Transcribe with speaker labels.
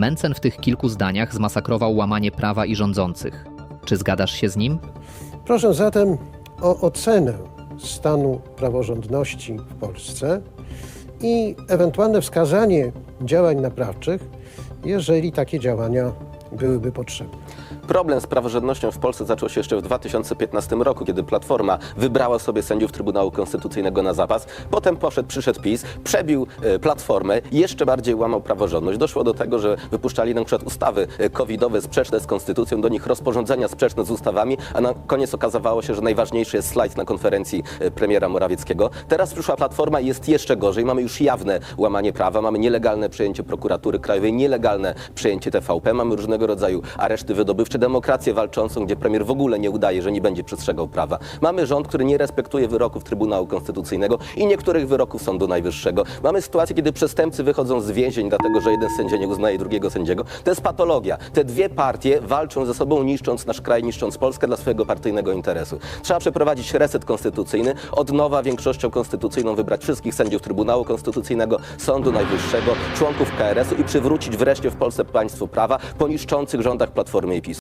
Speaker 1: Mencen w tych kilku zdaniach zmasakrował łamanie prawa i rządzących. Czy zgadasz się z nim?
Speaker 2: Proszę zatem o ocenę stanu praworządności w Polsce i ewentualne wskazanie działań naprawczych, jeżeli takie działania byłyby potrzebne.
Speaker 3: Problem z praworządnością w Polsce zaczął się jeszcze w 2015 roku, kiedy Platforma wybrała sobie sędziów Trybunału Konstytucyjnego na zapas. Potem poszedł, przyszedł PiS, przebił e, Platformę jeszcze bardziej łamał praworządność. Doszło do tego, że wypuszczali na przykład ustawy e, covidowe sprzeczne z konstytucją, do nich rozporządzenia sprzeczne z ustawami, a na koniec okazywało się, że najważniejszy jest slajd na konferencji e, premiera Morawieckiego. Teraz przyszła Platforma i jest jeszcze gorzej. Mamy już jawne łamanie prawa, mamy nielegalne przejęcie prokuratury krajowej, nielegalne przejęcie TVP, mamy różnego rodzaju areszty wydobywcze, demokrację walczącą, gdzie premier w ogóle nie udaje, że nie będzie przestrzegał prawa. Mamy rząd, który nie respektuje wyroków Trybunału Konstytucyjnego i niektórych wyroków Sądu Najwyższego. Mamy sytuację, kiedy przestępcy wychodzą z więzień, dlatego że jeden sędzia nie uznaje drugiego sędziego. To jest patologia. Te dwie partie walczą ze sobą, niszcząc nasz kraj, niszcząc Polskę dla swojego partyjnego interesu. Trzeba przeprowadzić reset konstytucyjny, od nowa większością konstytucyjną wybrać wszystkich sędziów Trybunału Konstytucyjnego, Sądu Najwyższego, członków KRS-u i przywrócić wreszcie w Polsce państwo prawa po niszczących rządach Platformy i PiS.